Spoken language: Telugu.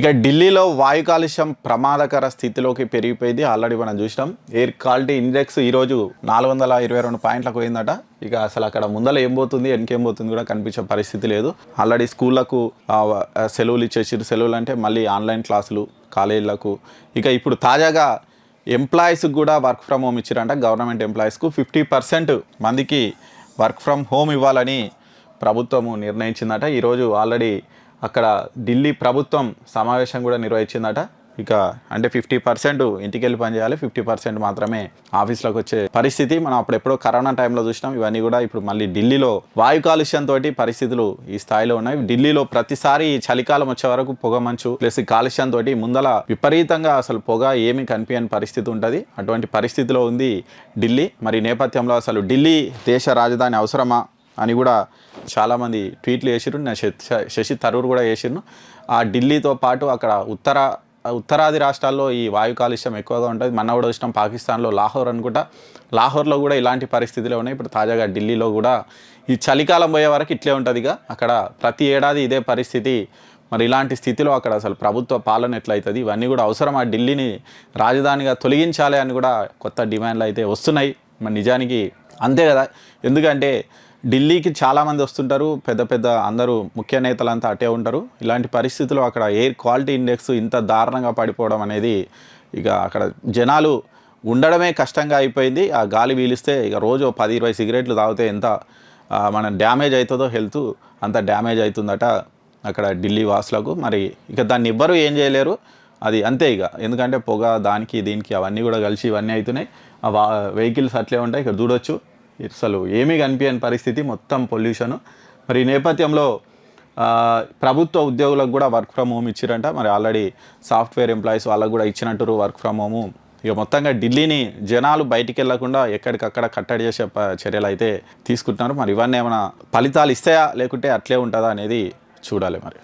ఇక ఢిల్లీలో వాయు కాలుష్యం ప్రమాదకర స్థితిలోకి పెరిగిపోయింది. ఆల్రెడీ మనం చూసినాం. ఎయిర్ క్వాలిటీ ఇండెక్స్ ఈరోజు నాలుగు వందల ఇరవై రెండు పాయింట్లకు పోయిందట. ఇక అసలు అక్కడ ముందర ఏం పోతుంది వెనకేం పోతుంది కూడా కనిపించే పరిస్థితి లేదు. ఆల్రెడీ స్కూళ్ళకు సెలవులు ఇచ్చేసారు సెలవులు అంటే మళ్ళీ ఆన్లైన్ క్లాసులు కాలేజీలకు. ఇక ఇప్పుడు తాజాగా ఎంప్లాయీస్కి కూడా వర్క్ ఫ్రమ్ హోమ్ ఇచ్చారంట. గవర్నమెంట్ ఎంప్లాయీస్కు ఫిఫ్టీ పర్సెంట్ మందికి వర్క్ ఫ్రమ్ హోమ్ ఇవ్వాలని ప్రభుత్వము నిర్ణయించిందట. ఈరోజు ఆల్రెడీ అక్కడ ఢిల్లీ ప్రభుత్వం సమావేశం కూడా నిర్వహించిందట. ఇక అంటే ఫిఫ్టీ పర్సెంట్ ఇంటికి వెళ్ళి పనిచేయాలి ఫిఫ్టీ పర్సెంట్ మాత్రమే ఆఫీస్లోకి వచ్చే పరిస్థితి. మనం అప్పుడెప్పుడో కరోనా టైంలో చూసినాం ఇవన్నీ కూడా ఇప్పుడు మళ్ళీ ఢిల్లీలో వాయు కాలుష్యంతో పరిస్థితులు ఈ స్థాయిలో ఉన్నాయి. ఢిల్లీలో ప్రతిసారి చలికాలం వచ్చే వరకు పొగ మంచు ప్లస్ కాలుష్యంతో ముందల విపరీతంగా అసలు పొగ ఏమి కనిపించని పరిస్థితి ఉంటుంది. అటువంటి పరిస్థితిలో ఉంది ఢిల్లీ. మరి నేపథ్యంలో అసలు ఢిల్లీ దేశ రాజధాని అవసరమా? అని కూడా చాలామంది ట్వీట్లు వేసిరు నా శ- శశి తరూర్ కూడా వేసిరు ఆ ఢిల్లీతో పాటు అక్కడ ఉత్తర ఉత్తరాది రాష్ట్రాల్లో ఈ వాయు కాలుష్యం ఎక్కువగా ఉంటుంది. మన కూడా వచ్చినాం పాకిస్తాన్లో లాహోర్ అనుకుంటా. లాహోర్లో కూడా ఇలాంటి పరిస్థితిలో ఉన్నాయి. ఇప్పుడు తాజాగా ఢిల్లీలో కూడా ఈ చలికాలం పోయే వరకు ఇట్లే ఉంటుంది ఇక. అక్కడ ప్రతి ఏడాది ఇదే పరిస్థితి. మరి ఇలాంటి స్థితిలో అక్కడ అసలు ప్రభుత్వ పాలన ఎట్లయితుంది? ఇవన్నీ కూడా అవసరం ఆ ఢిల్లీని రాజధానిగా తొలగించాలి అని కూడా కొత్త డిమాండ్లు అయితే వస్తున్నాయి. మరి నిజానికి అంతే కదా. ఎందుకంటే ఢిల్లీకి చాలామంది వస్తుంటారు. పెద్ద పెద్ద అందరూ ముఖ్య నేతలంతా అటే ఉంటారు. ఇలాంటి పరిస్థితుల్లో అక్కడ ఎయిర్ క్వాలిటీ ఇండెక్స్ ఇంత దారుణంగా పడిపోవడం అనేది ఇక అక్కడ జనాలు ఉండడమే కష్టంగా అయిపోయింది. ఆ గాలి పీలిస్తే ఇక రోజు పది ఇరవై సిగరెట్లు తాగితే ఎంత మన డ్యామేజ్ అవుతుందో హెల్త్ అంత డ్యామేజ్ అవుతుందట అక్కడ ఢిల్లీ వాసులకు. మరి ఇక దాన్ని ఎవ్వరూ ఏం చేయలేరు. అది అంతే ఇక. ఎందుకంటే పొగ దానికి దీనికి అవన్నీ కూడా కలిసి ఇవన్నీ అవుతున్నాయి ఆ వా వెహికల్స్ అట్లే ఉంటాయి. ఇక్కడ చూడొచ్చు. అసలు ఏమీ కనిపించని పరిస్థితి. మొత్తం పొల్యూషన్ మరి ఈ నేపథ్యంలో ప్రభుత్వ ఉద్యోగులకు కూడా వర్క్ ఫ్రమ్ హోమ్ ఇచ్చిరంట. మరి ఆల్రెడీ సాఫ్ట్వేర్ ఎంప్లాయీస్ వాళ్ళకు కూడా ఇచ్చినట్టు వర్క్ ఫ్రమ్ హోము ఇక మొత్తంగా ఢిల్లీని జనాలు బయటికి వెళ్ళకుండా ఎక్కడికక్కడ కట్టడి చేసే చర్యలు అయితే తీసుకుంటున్నారు. మరి ఇవన్నీ ఏమైనా ఫలితాలు ఇస్తాయా? లేకుంటే అట్లే ఉంటుందా అనేది చూడాలి మరి.